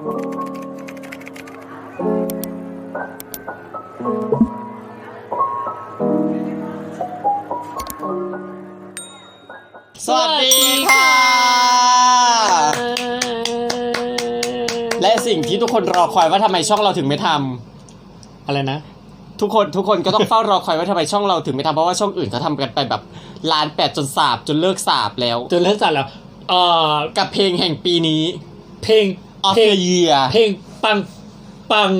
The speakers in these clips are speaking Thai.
สวัสดีค่ะ และสิ่งที่ทุกคนรอคอยว่าทำไมช่องเราถึงไม่ทำอะไรนะ ทุกคนทุกคนก็ต้องเฝ้ารอคอยว่าทำไมช่องเราถึงไม่ทำเพราะว่าช่องอื่นเขาทำกันไปแบบล้านแปดจนสาบจนเลิกสาบแล้ว จนเลิกจัดแล้ว เอ่อ กับเพลงแห่งปีนี้ เพลง Of เพลง the Year เพลงปังปัง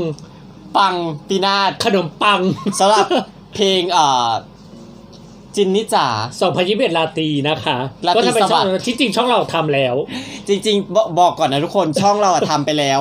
ปังปีนาศขนมปังสำหรับเพลงเอ่อ จินนิจ๋า2021ลาตรีนะคะ ลาตรีก็ทำเป็นช่องสวัสดิ์ ที่จริงช่องเราทำแล้ว จริงๆบอกบอกก่อนนะทุกคนช่องเราอะทำไปแล้ว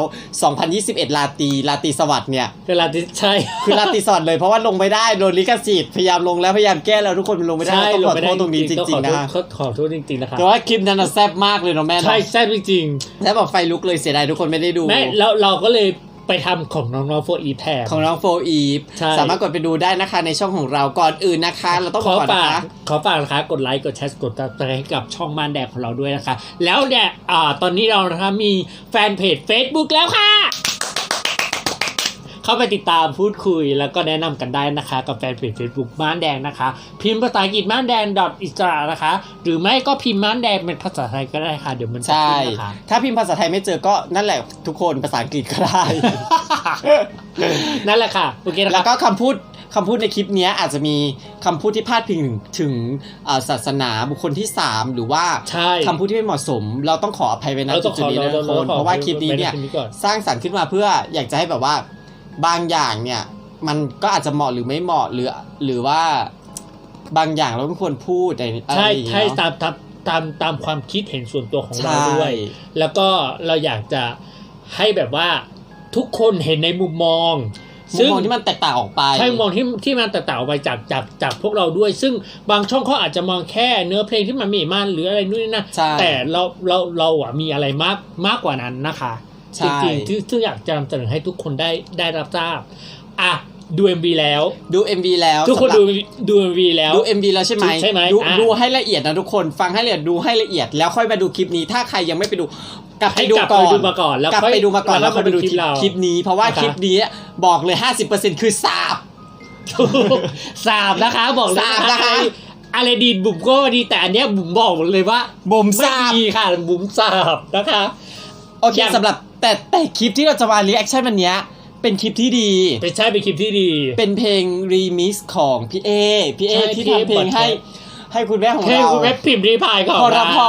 2021 ลาตรีลาตรีสวัสดิ์เนี่ย เวลาที่ใช่ คือลาตรีสวัสดิ์เลยเพราะว่าลงไม่ได้โดนลิขสิทธิ์พยายามลงแล้วพยายามแก้แล้วทุกคนมันลงไม่ได้ใช่ต้องลขงอไม่โทได้ษตรงนี้จๆริงๆต้อนะขอโทษขอโทษจริงๆนะคะแต่ว่าคลิปนั้นน่ะแซ่บมากเลยเนาะแม่เนาะใช่แซ่บจริงแซ่บแบบไฟลุกเลยเสียดายทุกคนไม่ได้ดูๆแม่แล้วเราก็เลย ไปทำของน้องๆโฟอีแทน ของน้องโฟอีฟใช่ สามารถกดไปดูได้นะคะในช่องของเราก่อนอื่นนะคะ เราต้องขบออกก่อนฝานะกคะ ขอฝากนะคะกดไลค์กดแชร์กดติดตามให้กับช่องมานแดกของเราด้วยนะคะ แล้วเนี่ยอ่าตอนนี้เรานะคะมีแฟนเพจ Facebook แล้วค่ะ เข้าไปติดตามพูดคุย แล้วก็แนะนำกันได้นะคะ กับแฟนเพจ Facebook ม่านแดงนะคะ พิมพ์ภาษาอังกฤษม่านแดงอิสระนะคะ หรือไม่ก็พิมพ์ม่านแดงเป็นภาษาไทยก็ได้ค่ะ เดี๋ยวมันจะใช่ขึ้นนะคะถ้าพิมพ์ภาษาไทยไม่เจอก็นั่นแหละทุกคนภาษาอังกฤษก็ได้นั่นแหละค่ะโอเคนะแล้วคะก็คำพูดคำพูดในคลิปเนี้ยอาจจะมีคำพูดที่พาดพิงถึงถึงเอ่อศาสนาบุคคลที่ 3 หรือว่าใช่คำพูดที่ไม่เหมาะสม เราต้องขออภัยไว้นะเราต้องจุดๆนี้นะขอทุกคนเราต้องขอเพราะว่าคลิปนี้เนี่ยไว้ในคลิปนี้ก่อนสร้างสรรค์ขึ้นมาเพื่ออยากจะให้แบบว่า บางอย่างเนี่ยมันก็อาจจะเหมาะหรือไม่เหมาะหรือหรือว่าบางอย่างเราไม่ควรพูดอะไรอะไรใช่อย่างเงี้ใช่ยเนอะตามตามตามตามความคิดเห็นส่วนตัวของเราใช่ ด้วย แล้วก็เราอยากจะให้แบบว่าทุกคนเห็นในมุมมอง มุมมองที่มันแตกต่างออกไป ใช่มุมมองที่ที่มันแตกต่างออกไปจากจากจากพวกเราด้วย ซึ่งบางช่องเขาอาจจะมองแค่เนื้อเพลงที่มันมีมันหรืออะไรนู่นนี่นะใช่ แต่เราเราเราอะมีอะไรมากมากกว่านั้นนะคะใช่ จริงๆที่ที่อยากจะนำเสนอให้ทุกคนได้ได้รับทราบ อะดู MV แล้วดู MV แล้วทุกคนสำหรับดูดู MV แล้วดู MV แล้วใช่ไหมใช่ไหมดูอะดูให้ละเอียดนะทุกคนฟังให้ละเอียดดูให้ละเอียด แล้วค่อยมาดูคลิปนี้ ถ้าใครยังไม่ไปดูกลับไปให้ดูกลับก่ไปอนดูมาก่อนแล้วกลับค่อยไปดูมาก่อนแล้วค่อยไปดูคลิปเราคลิปนี้ เพราะว่านะคะคลิปนี้บอกเลย 50%คือสาบสามนะคะบอกเลยสามนะคะอะไรอะไรดีบุ๋มก็ดีแต่อันเนี้ยบุ๋มบอกเลยว่าบ่มไม่สาบดีค่ะบุ๋มสาบนะคะ โอเคอย่างสำหรับแต่แต่คลิปที่เราจะมารีแอคชั่นวันเนี้ยเป็นคลิปที่ดี เป็นใช่เป็นคลิปที่ดี เป็นเพลงรีมิกซ์ของพี่เอ พี่เอใช่ที่พี่ทำเพลงเอให้ให้คุณแม่ของแค่เรา คุณแม่พิมพ์รีพายก่อนพรพ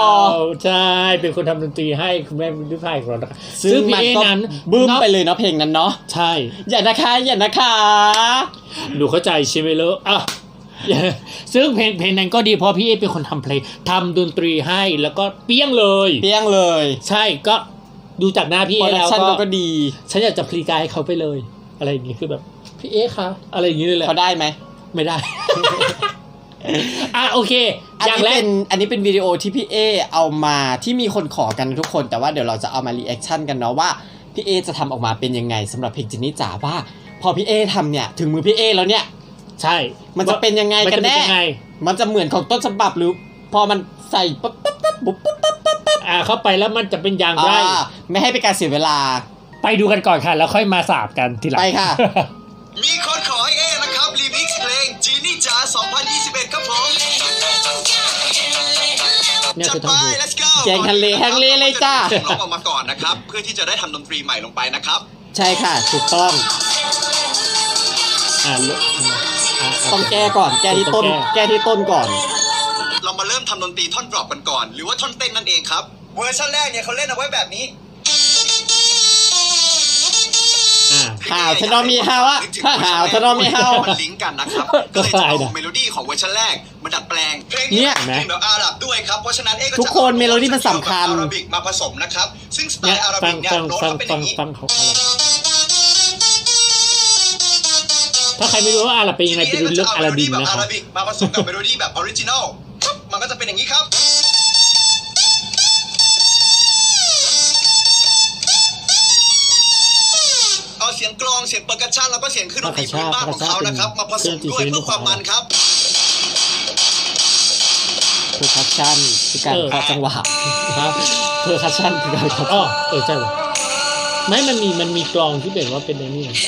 ใช่ เป็นคนทำดนตรีให้คุณแม่พิมพ์รีพายของเรานะคะซึ่งพี่มันเอก็นั้นบึ้มเนาะไปเลยเนาะเพลงนั้นเนาะ ใช่ อย่านะคะ อย่านะคะ หนูเข้าใจใช่ไหมลูกอะ ซึ่งเพลงเพลงนั้นก็ดีเพราะพี่เอเป็นคนทำเพลงทำดนตรีให้แล้วก็เปี้ยงเลย เปี้ยงเลย ใช่ก็ ดูจากหน้าพี่โปเอรดักแล้วชั่นก็ก็ดี ฉันอยากจะพลีกายให้เขาไปเลย อะไรอย่างงี้คือแบบพี่เอ๊ะคะอะไรอย่างงี้เลยแหละเขาได้ไหมไม่ได้ อะโอเค อันอย่างนี้แรเป็กนอันนี้เป็นวิดีโอที่พี่เอเอามาที่มีคนขอกันทุกคน แต่ว่าเดี๋ยวเราจะเอามารีแอคชั่นกันเนาะว่าพี่เอจะทำออกมาเป็นยังไงสำหรับเพลงจินนี่จ๋าว่า พอพี่เอทำเนี่ยถึงมือพี่เอแล้วเนี่ย ใช่มันจะเป็นยังไงมันกันจะเป็นแน่ ยังไง มันจะเหมือนของต้นฉบับหรือ พอมันใส่ปั๊บปั๊บปั๊บปุ๊บปั๊บปั๊บปั๊บปั๊บ อ่าเข้าไปแล้วมันจะเป็นอย่างไรอ่าไม่ให้เป็นการเสียเวลา ไปดูกันก่อนค่ะ แล้วค่อยมาสาบกันทีหลังไปค่ะ มีคนขอให้เอนะครับรีมิกซ์เพลงจีนี่จ๋า2021 ครับผมเนี่ยจัคืดอไปทำดู let's go แกงทะเลแห้งเลเลยจ้าร้องออกมาก่อนนะครับ เพื่อที่จะได้ทำดนตรีใหม่ลงไปนะครับ ใช่ค่ะ ถูกต้องอ่าลุอ่าต้องแก้ก่อน แก้ที่ต้นต้องแก้แก้ที่ต้นก่อน เรามาเริ่มทำดนตรีท่อนดรอปกันก่อน หรือว่าท่อนเต้นนั่นเองครับ เวอร์ชันแรกเนี่ยเขาเล่นเอาไว้แบบนี้อ่าหาวทะนอมีฮาวะหาวทะนอมีฮาว มันลิงก์กันนะครับ ก็ก็เลยคจะล้ายเอานะเมโลดี้ของเวอร์ชันแรกมาดัดแปลงเพลงเนี่นี้ยเป็นแบบอาหรับด้วยครับ เพราะฉะนั้นเอก็จะทุกคนเมโลดี้มันสำคัญ อาราบิกมาผสมนะครับ ซึ่งสไตเนี่ยล์อาราฟับิงกเนี่ยฟังโน้ตฟังเขาเป็นอฟังย่างนี้ ฟังเขาอะไรถ้าใครไม่รู้ว่าอาหรับเป็นยังไงไปดูเรื่องอาราบินแบบนะคอารับราบิกมาผสมกับเมโลดี้แบบออริจินอล มันก็จะเป็นอย่างนี้ครับ องเสียงเปอร์คัชชันแล้วก็เสียงขึ้นดนตรีพื้นบ้านของเขานะครับ มาผสมด้วยเพื่อความมันครับเพอร์คัชชั่นคือการเออเคาะจังหวะครับเพอร์คัชชั่นคือการเคาะอ๋อเออใช่ป่ะไม่มันมีมันมีกลองที่แบบว่าเป็นไอ้นี่นะเ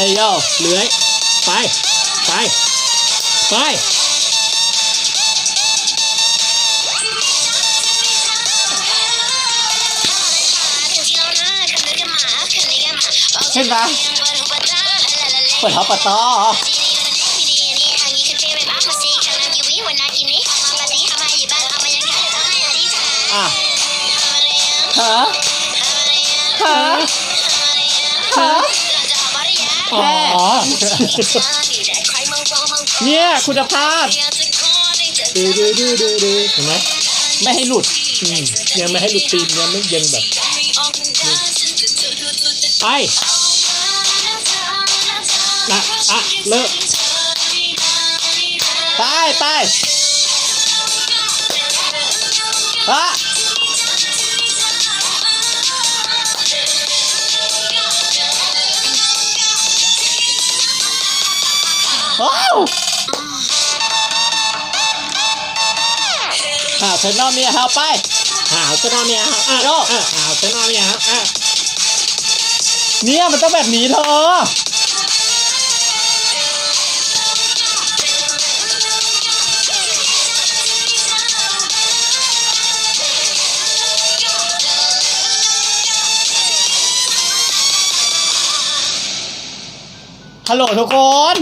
ฮ้ยโยเลื้อย ไป ไป ไป เห็นปะเปิดท็อปเปิดต่อเหรออะฮะฮะฮะ อ๋อ เนี่ย คุณภาพดูดูดูดูดูเห็นไหมไม่ให้หลุดอืมยังไม่ให้หลุดตีนยังไม่ยังแบบไปนะอะเลิกไปไปฮะ ว้าวหาเธอนอมเนี่ยหาวไปหาวเจ้าหน้าเมียครับอะโย่หาวเจ้าหน้าเมียครับอะเนี่ยมันต้องแบบนี้เธอฮัลโหลทุกคน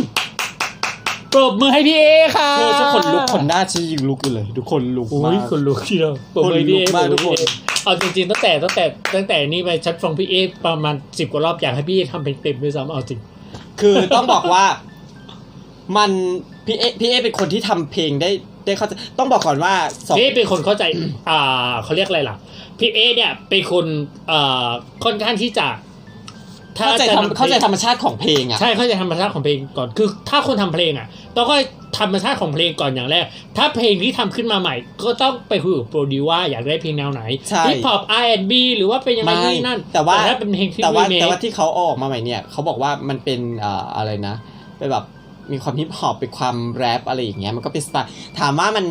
ปรบมือให้พี่เอค่ะเธอทุกคนลุกคนหน้าชี้ยิงลุกอยู่เลย ทุกคนลุกโอ้มายก คนลุกที่เราปรบมือให้พี่เอคนลุกมากปรบทุกคนพี่เอเอาจริงๆตั้งแต่ตั้งแต่ตั้งแต่นี่ไปชัดฟังพี่เอประมาณสิบกว่ารอบอยากให้พี่เอทำเพลงเต็มด้วยซ้ำเอาจริง คือต้องบอกว่า มันพี่เอพี่เอเป็นคนที่ทำเพลงได้ได้เข้าใจต้องบอกก่อนว่าสองพี่เอเป็นคนเข้าใจ อ่าเขาเรียกอะไรล่ะ พี่เอเนี่ยเป็นคนอ่าค่อนข้างที่จะเข้าใจจะทำเข้าใจธรรมชาติของเพลงอะ ใช่เข้าใจธรรมชาติของเพลงก่อนคือ ถ้าคนทำเพลงอะ ต้องก็ธรรมชาติของเพลงก่อนอย่างแรก ถ้าเพลงที่ทำขึ้นมาใหม่ ก็ต้องไปคุยกับโปรดิวว่าอยากได้เพลงแนวไหนใช่ฮิปฮอป R&B หรือว่าเป็นยังไงไม่นี่นั่น แต่ว่าถ้าเป็นเพลงที่แต่ว่ารีเมคแต่ว่าที่เขาเอาออกมาใหม่เนี่ยเขาบอกว่ามันเป็นเอ่ออะไรนะเป็นแบบมีความฮิปฮอปเป็นความแรปอะไรอย่างเงี้ยมันก็เป็นสไตล์ถามว่ามัน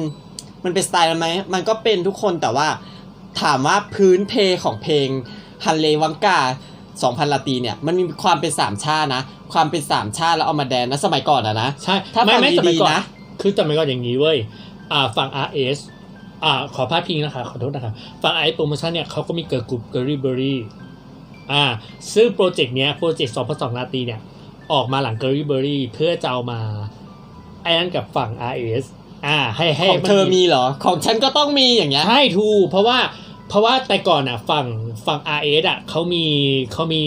มันเป็นสไตล์ไหมมันก็เป็นทุกคนแต่ว่าถามว่าพื้นเพของเพลงฮันเลวังกา 2,000ลาตีเนี่ยมันมีความเป็นสามชาตินะ ความเป็นสามชาติแล้วเอามาแดนนะสมัยก่อนอะนะใช่ถ้าไม่ฟังไม่สมัยดีก่อนๆนะคือสมัยก่อนอย่างนี้เว้ยอ่าฝั่ง RS อ่าขอพาดพิงนะคะขอโทษนะคะฝั่ง RS โปรโมชั่นเนี่ยเขาก็มีเกิร์ลกรุ๊ปเกอรี่เบอรี่อ่าซึ่งโปรเจกต์เนี้ยโปรเจกต์สองพันสองนาตีเนี่ยออกมาหลังเกอรี่เบอรี่เพื่อจะเอามาไอ้นั่นกับฝั่ง RS อ่าให้ให้ของเธอมีเหรอ ของฉันก็ต้องมีอย่างเงี้ยใช่ถูกเพราะว่า เพราะว่าแต่ก่อนอะฝั่งฝั่ง RS อะเขามีเขามี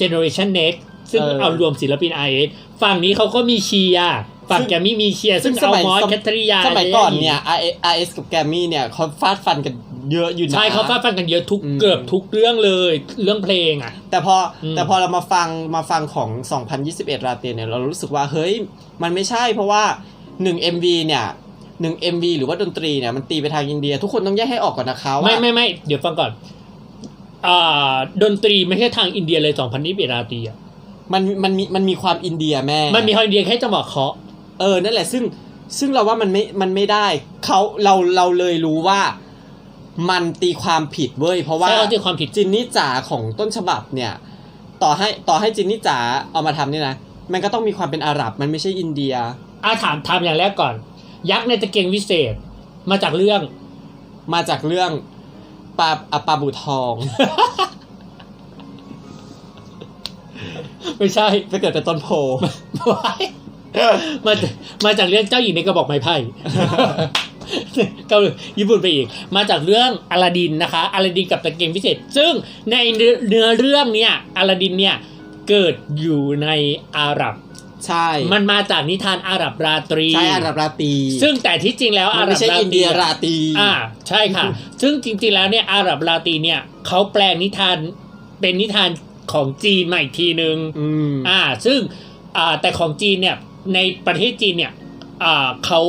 Generation Next ซึ่งเออเอารวมศิลปิน RS ฝั่งนี้เขาก็มีเชียร์ฝั่งซึ่งแกมมี่มีเชียร์ซึ่งซึ่งเอาสมัยมอสสมัยแคทริยาสมัยก่อนเนี่ย RS RS กับแกรมมี่เนี่ยเขาฟาดฟันกันเยอะอยู่นะใช่เขาฟาดฟันกันเยอะทุกอืมเกือบทุกเรื่องเลยเรื่องเพลงอะ แต่พออมแต่พอเรามาฟังมาฟังของ 2021 ราเตเนี่ย เรารู้สึกว่าเฮ้ย มันไม่ใช่เพราะว่า 1 MV เนี่ย 1 MV หรือว่าดนตรีเนี่ยมันตีไปทางอินเดีย ทุกคนต้องแยกให้ออกก่อนนะคะว่าไม่ไม่ไม่เดี๋ยวฟังก่อนอ่าดนตรีไม่ใช่ทางอินเดียเลย2021ราตรีอะมันมันมีมันมีความอินเดียแม่ มันมีทางอินเดียแค่จังหวะเคาะเออนั่นแหละซึ่งซึ่งเราว่ามันไม่มันไม่ได้เขาเราเราเลยรู้ว่ามันตีความผิดเว้ยเพราะว่าใช่เอาตีความผิดจินนี่จ๋าของต้นฉบับเนี่ย ต่อให้ต่อให้จินนี่จ๋าเอามาทำเนี่ยนะมันก็ต้องมีความเป็นอาหรับมันไม่ใช่อินเดียอาถามถามอย่างแรกก่อน ยักษ์ในตะเกียงวิเศษ มาจากเรื่อง มาจากเรื่องปลาอะปลาบูทอง ไม่ใช่ไปเกิดเป็นต้นโพ มาจากมาจากเรื่องเจ้าหญิงในกระบอกไม้ไผ่เกาหลีญี่ปุ่นไปอีก มาจากเรื่องอลาดินนะคะอลาดินกับตะเกียงพิเศษ ซึ่งในเนื้อเนื้อเรื่องเนี่ยอลาดินเนี่ยเกิดอยู่ในอาหรับ ใช่ มันมาจากนิทานอาหรับราตรี ใช่อาหรับราตรี ซึ่งแต่ที่จริงแล้วมัอานหรัไม่บใช่ราอินตรีเดียอะราตรีอ่าใช่ค่ะ ซึ่งจริงๆแล้วเนี่ยอาหรับราตรีเนี่ยเขาแปลงนิทานเป็นนิทานของจีนมาอีกทีนึงอืมอ่า ซึ่งอ่าแต่ของจีนเนี่ยในประเทศจีนเนี่ยอ่าเขา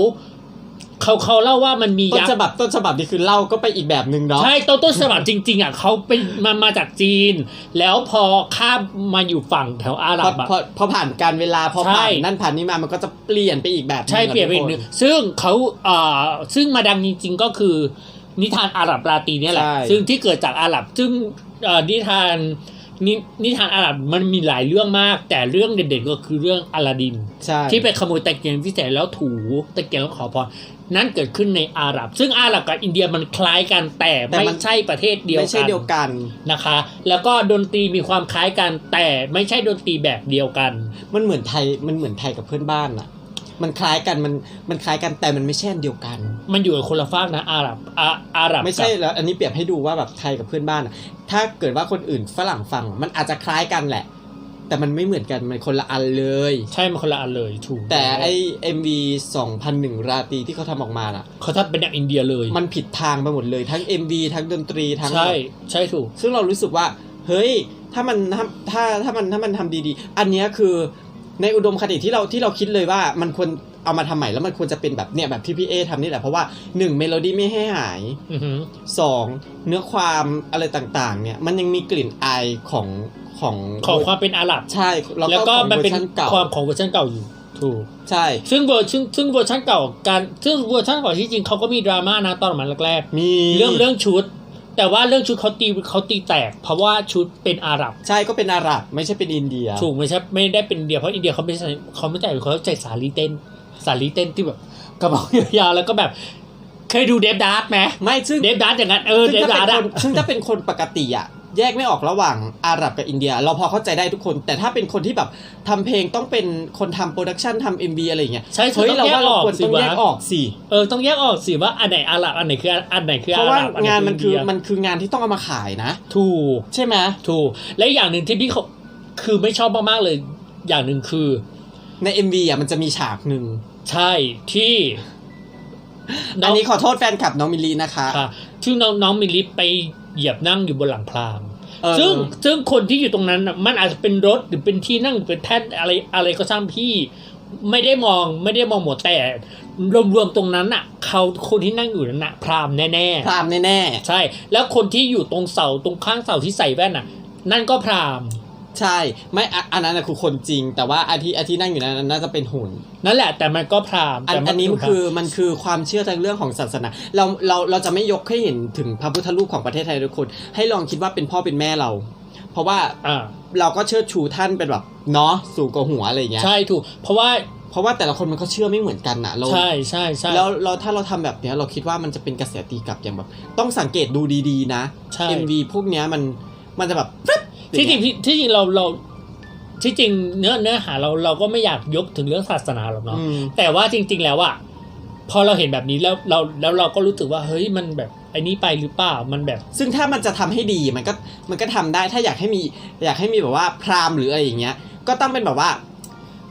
เขาเขาเล่าว่ามันมีต้นยักฉษ์บับต้นฉบับนี่คือเล่าก็ไปอีกแบบหนึ่งเนาะ ใช่ต้นต้นฉบับจริง ๆอะเขาเป็นมามาจากจีน แล้วพอข้ามมาอยู่ฝั่งแถวอาหพรัอบอะ พอพอผ่านการเวลาพอใช่ ผ่านนั่นผ่านนี่มามันก็จะเปลี่ยนไปอีกแบบหงใช่อะเปลี่ยนไปอีกทุหคนึ่งซึ่งเขาเอ่อซึ่งมาดังจริง ๆ ก็คือนิทานอาหรับราตรีเนี่ยแหละใช่ซึ่งที่เกิดจากอาหรับซึ่งเอ่อนิทาน นินิทานอาหรับมันมีหลายเรื่องมาก แต่เรื่องเด่นๆก็คือเรื่องอลาดิน ใช่ที่ไปขโมยตะเกียงพิเศษแล้วถูตะเกียงแล้วขอพรนั่นเกิดขึ้นในอาหรับ ซึ่งอาหรับกับอินเดียมันคล้ายกันแต่ไม่ใช่ประเทศเดียวไม่ใช่กันเดียวกัน นะคะ แล้วก็ดนตรีมีความคล้ายกันแต่ไม่ใช่ดนตรีแบบเดียวกัน มันเหมือนไทยมันเหมือนไทยกับเพื่อนบ้านอะ มันคล้ายกันมันมันคล้ายกันแต่มันไม่ใช่อันเดียวกัน มันอยู่กับคนละฝากนะอาหรับอาอาหรับไม่ใช่กับแล้วอันนี้เปรียบให้ดูว่าแบบไทยกับเพื่อนบ้านอะถ้าเกิดว่าคนอื่นฝรั่งฟังมันอาจจะคล้ายกันแหละ แต่มันไม่เหมือนกันมันคนละอันเลย ใช่มันคนละอันเลยถูกแต่ไอ MV 2001ราตรีที่เขาทำออกมาน่ะเขาทำเป็นอย่างอินเดียเลย มันผิดทางไปหมดเลยทั้ง MV ทั้งดนตรีทั้งใช่ใช่ถูก ซึ่งเรารู้สึกว่าเฮ้ยถ้ามันถ้าถ้าถ้ามันถ้ามันทำดีๆ อันเนี้ยคือ ในอุดมคติที่เราที่เราคิดเลยว่ามันควรเอามาทำใหม่แล้วมันควรจะเป็นแบบเนี่ยแบบที่พี่เอทำนี่แหละเพราะว่าหนึ่งเมโลดี้ไม่ให้หายอือหือสองเนื้อความอะไรต่างๆ เนี่ย มันยังมีกลิ่นอายของของของความเป็นอาหรับใช่แล้วแล้วก็ก็ของมันเวอเป็นร์ชันเก่าความของเวอร์ชันเก่าอยู่ถูกใช่ ซึ่งเวอร์ซึ่งซึ่งเวอร์ชันเก่าการซึ่งเวอร์ชันเก่าที่จริงเขาก็มีดราม่านะตอนมันแรกมีๆเรื่องเรื่องชุด แต่ว่าเรื่องชุดเขาตีเขาตีแตก เพราะว่าชุดเป็นอาหรับ ใช่ก็เป็นอาหรับ ไม่ใช่เป็นอินเดีย ถูกไม่ใช่ไม่ได้เป็นอินเดียเพราะอินเดียเขาไม่ใช่เขาไม่ใช่เขาใส่สาลีเต้นสาลีเต้นที่แบบกระบอกยาวๆแล้วก็แบบเคยดูเดฟดาร์ตไหมไม่ซึ่งเดฟดาร์ตอย่างนั้นเออเดซึ่งฟถ้าดาร์ตเป็นอะคนซึ่งถ้าเป็นคนปกติอะ แยกไม่ออกระหว่างอาหรับกับอินเดีย เราพอเข้าใจได้ทุกคน แต่ถ้าเป็นคนที่แบบทำเพลงต้องเป็นคนทำโปรดักชันทำเอ็มบีอะไรอย่างเงี้ยใช่เฮ้ยต้เราองแยว่ากอเราอกควรสิต้องแยกวะออกสิเออต้องแยกออกสิว่าอันไหนอาหรับอันไหนคืออันไหนคือเพอาราะหว่ารับอัไหงานมันคือเดียมันคืองานที่ต้องเอามาขายนะ ถูกใช่ไหมถูกและอย่างหนึ่งที่พี่เขาคือไม่ชอบมากๆเลย อย่างหนึ่งคือ ใน MV อะมันจะมีฉากหนึ่งใช่ที่อันนี้ขอโทษแฟนคลับน้องมิลลีนะคะค่ะที่น้องน้องมิลลิไป เหยียบนั่งอยู่บนหลังพรามเออซึ่งซึ่งคนที่อยู่ตรงนั้นน่ะมันอาจจะเป็นรถหรือเป็นที่นั่งหรือเป็นแท่นอะไรอะไรก็ช่างพี่ไม่ได้มองไม่ได้มองหมดแต่ รวมๆตรงนั้นน่ะ เขาคนที่นั่งอยู่นั้นน่ะพรามแน่พรามแน่ๆใช่ แล้วคนที่อยู่ตรงเสาตรงข้างเสาที่ใส่แว่นน่ะ นั่นก็พรามๆ ใช่ ไม่อะอันนั้นน่ะคือคนจริง แต่ว่าอาที่อาที่นั่งอยู่นั้นน่าจะเป็นหุ่น นั่นแหละ แต่มันก็พรามอันแต่อันนี้มันคือมันคือความเชื่อทางเรื่องของศาสนา เราเราเราจะไม่ยกให้เห็นถึงพระพุทธรูปของประเทศไทยทุกคน ให้ลองคิดว่าเป็นพ่อเป็นแม่เรา เพราะว่าอ่าเราก็เชิดชูท่านเป็นแบบเนาะสู่กับหัวอะไรอย่างเงี้ยใช่ถูก เพราะว่าเพราะว่าแต่ละคนมันก็เชื่อไม่เหมือนกันนะเรา ใช่ใช่ใช่ แล้วเราถ้าเราทำแบบเนี้ยเราคิดว่ามันจะเป็นกระแสตีกลับอย่างแบบ ต้องสังเกตดูดีๆนะ ใช่ MV พวกเนี้ยมันมันจะแบบฟึ๊บ ที่จริงอย่างเงี้ยที่จริงเราเราที่จริงเนื้อเนื้อหาเราเราก็ไม่อยากยกถึงเรื่องศาสนาหรอกเนาะอืมแต่ว่าจริง ๆ แล้วอะพอเราเห็นแบบนี้แล้วเราแล้วเราก็รู้สึกว่าเฮ้ยมันแบบไอ้นี้ไปหรือเปล่ามันแบบ ซึ่งถ้ามันจะทำให้ดีมันก็มันก็ทำได้ถ้าอยากให้มีอยากให้มีแบบว่าพราหมณ์หรืออะไรอย่างเงี้ย ก็ตั้งเป็นแบบว่า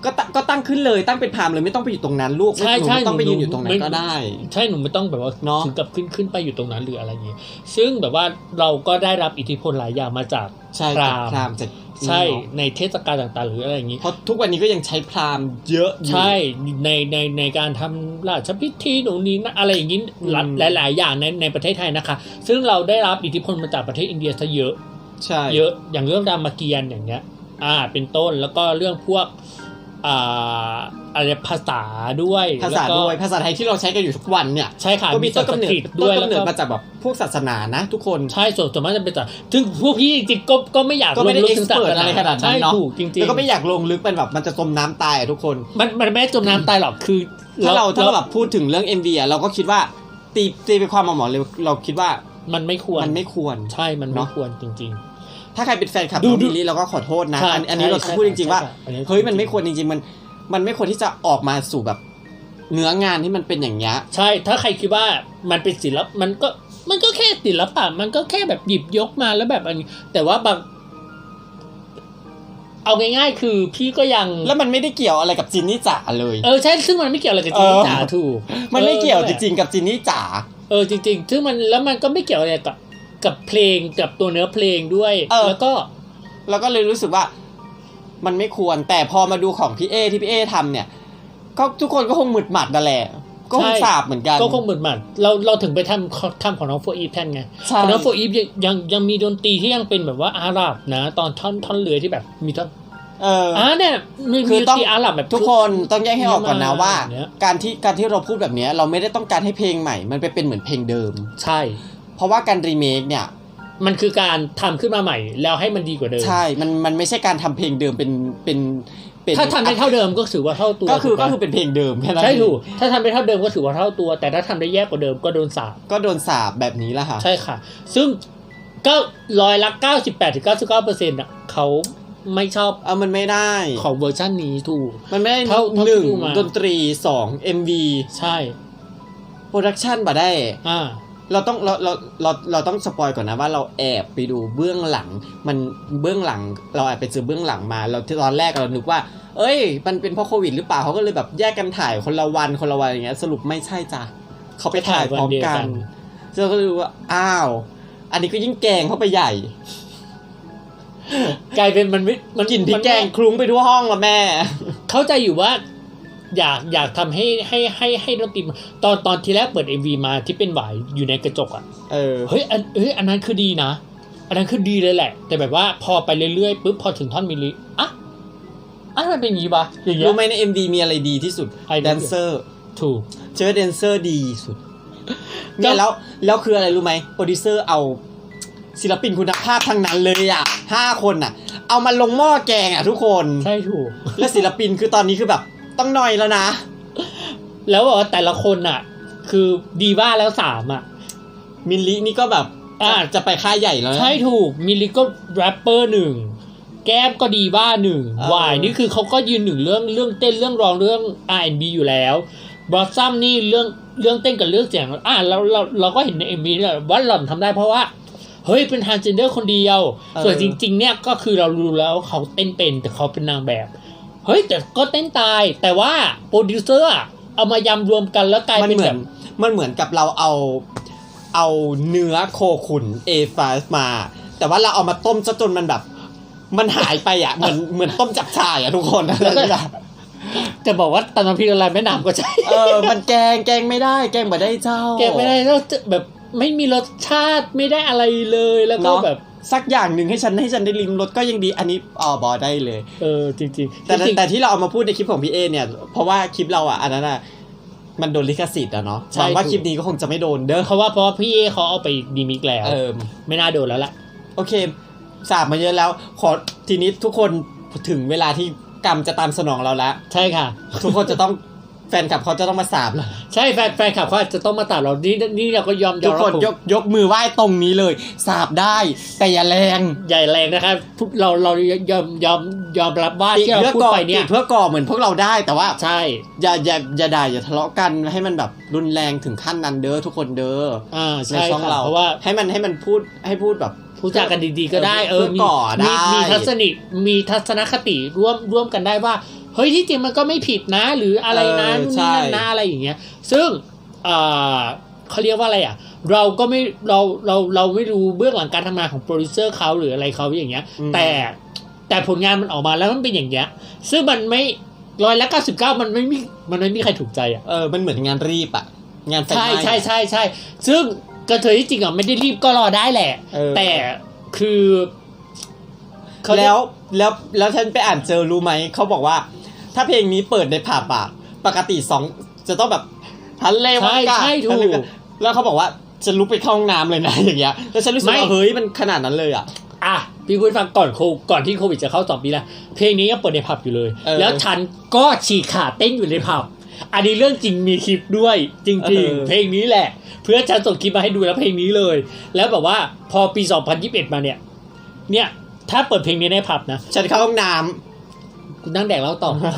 ก็ตั้งก็ตั้งขึ้นเลยตั้งเป็นพราหมณ์เลยไม่ต้องไปอยู่ตรงนั้นลูกไม่ใช่หนูใช่ไม่ต้องไปหนูยืนอยู่ตรงนั้ไม่นก็ได้ ใช่หนูไม่ต้องแบบว่าเนอะ ถึงกับขึ้นขึ้นไปอยู่ตรงนั้นหรืออะไรอย่างเงี้ยซึ่งแบบว่าเราก็ได้รับอิทธิพลหลายอย่างมาจาก ใช่พจากราหมณ์ พราหมณ์จากใช่เนาะในเทศกาลต่างๆ หรืออะไรอย่างงี้ เพราะทุกวันนี้ก็ยังใช้พราหมณ์เยอะอยู่ ใช่ในในในการทำราชพิธีหนูนนี้นะอะไรอย่างนี้หลายอืม หลายๆอย่างในในประเทศไทยนะคะ ซึ่งเราได้รับอิทธิพลมาจากประเทศอินเดียซะเยอะ ใช่ เยอะอย่างเรื่องรามเกียรติ์อย่างเงี้ย อ่า เป็นต้นแล้วก็เรื่องพวก อ่าอะไรภาษาด้วยภาษาแล้วก็ด้วยภาษาไทยที่เราใช้กันอยู่ทุกวันเนี่ยใช่ค่ะก็มีต้นกำเนิดสันสฤตต้ด้วนยกำเนิดแล้วมาจากแบบพวกศาสนานะ ทุกคนใช่ส่วนส่วนมากจะเป็นจากถึงพวกพี่จริงๆก็ก็ไม่อยากก็ไม่ได้ลงลึถึงศาส expert อะไรขนาดนั้นใช่เนอะถูกจริงๆแล้วก็ไม่อยากลงลึกเป็นแบบมันจะจมน้ำตายอะทุกคน มันมันไม่ได้จมน้ำตายหรอกคือถ้าเราถ้าเราแบแบบบพูดถึงเรื่อง MV อะเราก็คิดว่าตีตีเป็นความหมอเลยเราคิดว่ามันไม่ควรมันไม่ควรใช่มันเนไม่อะควรจริง ถ้าใครเป็นแฟนคลับดูน้องดูมิลลี่เราก็ขอโทษนะใช่อันอันนี้ใช่เราใช่พูดจริงๆว่าใช่อันนี้เฮ้ยมันไม่ควรจริง ๆ มันมันไม่ควรที่จะออกมาสู่แบบเนื้องานที่มันเป็นอย่างเงี้ยๆใช่ถ้าใครคิดว่ามันเป็นศิลปมันก็มันก็แค่ศิลปะมันก็แค่แบบหยิบยกมาแล้วแบบอันนี้ แต่ว่าบาง เอาง่ายๆคือพี่ก็ยัง แล้วมันไม่ได้เกี่ยวอะไรกับจินนี่จ๋าเลยเออใช่ซึ่งมันไม่เกี่ยวอะไรกับจีเออจ๋าถูกมันไม่เกี่ยวออจริงๆกับจินนี่จ๋าเออจริง ๆ ซึ่งมันแล้วมันก็ไม่เกี่ยวอะไรกับ กับเพลงกับตัวเนื้อเพลงด้วยแล้วก็เราก็เลยรู้สึกว่า มันไม่ควรแต่พอมาดูของพี่เอที่พี่เอทำเนี่ย ก็ทุกคนก็คงหมุดหมัดนั่นแหละ ก็คใช่งสาบเหมือนกัน ก็คงเหมือนมันเราเราถึงไปทำทำของน้องโฟอีฟแทนไงใช่ ของน้องโฟอีฟยังยังยังมีดนตรีที่ยังเป็นแบบว่าอาหรับนะ ตอนท่อนท่อนเรือที่แบบมีท่อนเออออ่าเนี่ยมีคืมีอดนต้อง ตรีอาหรับแบบทุกคนต้องแยกให้ออกก่อนนะว่าเนี่ยการที่การที่เราพูดแบบเนี้ย เราไม่ได้ต้องการให้เพลงใหม่ มันไปเป็นเหมือนเพลงเดิม ใช่ เพราะว่าการรีเมคเนี่ยมันคือการทำขึ้นมาใหม่ แล้วให้มันดีกว่าเดิม ใช่ มันมันไม่ใช่การทำเพลงเดิมเป็นเป็นเป็นถ้าทำได้เท่าเดิมก็ถือว่าเท่าตัวก็คือถูปะก็คือเป็นเพลงเดิมแค่นั้นใช่เองถูกถ้าทำได้เท่าเดิมก็ถือว่าเท่าตัว แต่ถ้าทำได้แย่กว่าเดิมก็โดนสาปก็โดนสาบแบบนี้แหละค่ะ ใช่ค่ะ ซึ่งก็ร้อยละ98ถึง99เปอร์เซ็นต์อะเขาไม่ชอบเอามันไม่ได้ของเวอร์ชันนี้ถูก มันไม่ได้เท่าเท่าหนึ่งที่ดูมาดนตรีสอง MV ใช่โปรดักชันบ่ได้อ่า เราต้องเราเราเราเราต้องสปอยก่อนนะว่าเราแอบไปดูเบื้องหลัง มันเบื้องหลัง เราแอบไปเจอเบื้องหลังมา เราตอนแรกเรานึกว่า เอ้ย มันเป็นเพราะโควิดหรือเปล่าเขาก็เลยแบบแยกกันถ่ายคนละวันคนละวันอย่างเงี้ย สรุปไม่ใช่จ้ะเขาไปถ่ายพร้อมกันเราก็เลยรู้ว่าอ้าว อันนี้ก็ยิ่งแกงเข้าไปใหญ่ กลายเป็นมันไม่มันกลิ่นพริกมัแกงคลุ้งไปทั่วห้องละแม่ เข้าใจอยู่ว่า อยากอยากทำให้ให้ให้ให้ดนตรีมันตอนตอนที่แรกเปิด MV มาที่เป็นหวายอยู่ในกระจกอะเออเฮ้ยอันเฮ้ยอันนั้นคือดีนะ อันนั้นคือดีเลยแหละ แต่แบบว่าพอไปเรื่อยๆปุ๊บพอถึงท่อนมิลลิอะอะมันเป็นอย่างนี้ปะอย่างเงี้ยรู้ไหมใน MV มีอะไรดีที่สุดอะไรดีแดนเซอร์ถูกเจอแดนเซอร์ดีสุดเนี่ยแล้วแล้วคืออะไรรู้ไหมโปรดิวเซอร์เอาศิลปินคุณภาพทั้งนั้นเลยอะห้าคนอะ เอามาลงหม้อแกงอะทุกคน ใช่ถูก และศิลปินคือตอนนี้คือแบบ ต้องหน่อยแล้วนะ แล้วบอกว่าแต่ละคนอะ คือดีว่าแล้วสามอะ มินลินี่ก็แบบอะจะไปค่ายใหญ่แล้วนะ ใช่ถูก มิลลิก็แรปเปอร์หนึ่ง แก้มก็ดีว่าหนึ่งเออ วายนี่คือเขาก็ยืนหนึ่งเรื่องเรื่องเต้นเรื่องร้องเรื่อง R&B อยู่แล้วบอสซัมนี่เรื่องเรื่องเต้นกับเรื่องเสียง อะเราเราเราก็เห็นใน MV นี่แหละว่าหล่อนทำได้เพราะว่า เฮ้ยเป็นทางเจนเดอร์คนเดียว ส่วนจริง ๆ เนี่ยก็คือเรารู้แล้วเขาเต้นเป็นแต่เขาเป็นนางแบบ เฮ้ยแต่ก็เต้นตาย แต่ว่าโปรดิวเซอร์อะเอามายำรวมกันแล้วกลายมันเป็นเหมืแบอน บ มันเหมือนกับเราเอา เอาเนื้อโคขุน A5 มา แต่ว่าเราเอามาต้มซะจนมันแบบ มันหายไปอะ เหมือน เหมือนต้มจับชายอะทุกคนอะไรอย่างเงี้ยจะบอกว่าตำน้ำพริกอะไรแม่น้ำก็ใช่เออ มันแกง แกงไม่ได้ แกงบ่ได้เจ้า แกไม่ได้แล้วจะแบบไม่มีรสชาติไม่ได้อะไรเลยแล้วก็เนาะแบบ สักอย่างหนึ่งให้ฉันให้ฉันได้ลิ้มรสก็ยังดีอันนี้อ๋อบอได้เลย เออจริงๆแต่จริงๆแต่ที่เราเอามาพูดในคลิปของพี่เอเนี่ยเพราะว่าคลิปเราอะอันนั้นอะมันโดนลิขสิทธิ์อะเนาะใช่หวังว่าถูกคลิปนี้ก็คงจะไม่โดนเด้อเพราะว่าเพราะว่าพี่เอเขาเอาไปดีมิกแล้วเออไม่น่าโดนแล้วล่ะ โอเคสาบมาเยอะแล้ว ขอทีนี้ทุกคนถึงเวลาที่กรรมจะตามสนองเราแล้วใช่ค่ะ ทุกคนจะต้อง แฟนคลับเขาจะต้องมาสาบเราใช่แฟนแฟนคลับเขาอาจจะต้องมาตัดเรานี่นี่เราก็ยอมยทุอกมคนรับยกยกมือไหว้ตรงนี้เลย สาบได้ แต่อย่าแรงใหญ่แรงนะครับทุกเราเรายอมยอมยอมรับว่าติที่เราเพื่อพูดก่อไปเนี่ย ติเพื่อก่อเหมือนพวกเราได้แต่ว่า ใช่ อย่าอย่าอย่าด่าอย่าทะเลาะกันให้มันแบบรุนแรงถึงขั้นนั้นเด้อทุกคนเด้ออ่าในใช่ช่องค่ะเราเพราะว่าให้มันให้มันพูดให้พูดแบบ พูดจากันดีๆก็ได้ เอเอออมีเพื่อก่อได้ มีมีทัศนิมีทัศนคติร่วมร่วมกันได้ว่า เฮ้ยที่จริงมันก็ไม่ผิดนะ หรืออะไรนะเออนู่นใช่นี่นั่นนะอะไรอย่างเงี้ย ซึ่งอ่าเขาเรียกว่าอะไรอะ เราก็ไม่เราเราเราไม่รู้เบื้องหลังการทำงานของโปรดิวเซอร์เขาหรืออะไรเขาอย่างเงี้ยอืมแต่แต่ผลงานมันออกมาแล้วมันเป็นอย่างเงี้ย ซึ่งมันไม่ร้อยละเก้าสิบเก้ามันไม่มีมันไม่มีใครถูกใจอะเออมันเหมือนงานรีบอะงานไฟใช่ไหม้ใช่ใช่ใช่ซึ่งกระเทยที่จริงอะไม่ได้รีบก็รอได้แหละเออแต่คือเขาเรียกแล้วแล้วแล้วฉันไปอ่านเจอรู้ไหมเขาบอกว่า ถ้าเพลงนี้เปิดในผับอะปกติสองจะต้องแบบทันเลวัใช่นกาใช่ถูทันเลกวะแล้วเขาบอกว่าจะลุกไปเข้าห้องน้ำเลยนะอย่างเงี้ยแล้วฉันรู้สึกไม่ว่าเฮ้ยมันขนาดนั้นเลยอะอะพี่พูดฟังก่อนโคก่อนที่โควิดจะเข้าสองปีแล้วเพลงนี้ยังเปิดในผับอยู่เลยเออแล้วฉันก็ฉีกขาเต้นอยู่ในผับอันนี้เรื่องจริงมีคลิปด้วยจริงเออๆเพลงนี้แหละ เพื่อนฉันส่งคลิปมาให้ดูแล้วเพลงนี้เลย แล้วแบบว่าพอปี 2021 มาเนี่ย เนี่ยถ้าเปิดเพลงนี้ในผับนะ ฉันเข้าห้องน้ กูนั่งแดกเหล้าต่อพูด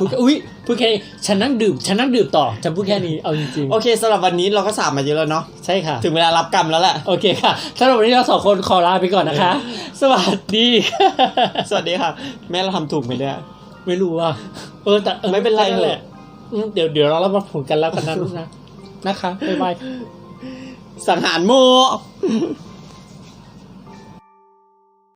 พูดอุ้ยพูดแค่นี้ฉันนั่งดื่ม ฉันนั่งดื่มต่อฉันพูดแค่นี้เอาจริงำโอเคสำหรับวันนี้เราก็สาบมาเยอะแล้วเนาะๆใช่ค่ะ ถึงเวลารับกรรมแล้วแหละโอเคค่ะสำหรับวันนี้เราสองคนขอลาไปก่อนนะคะ สวัสดี สวัสดีค่ะ แม่เราทำถูกไหมเนี่ยไม่รู้อะเออแต่ออไม่เป็นไรแหละอืมเดี๋ยวเดี๋ยวเรารับผลกันแล้วกันนะลูกนะนะคะบ๊ายบายสังหารโม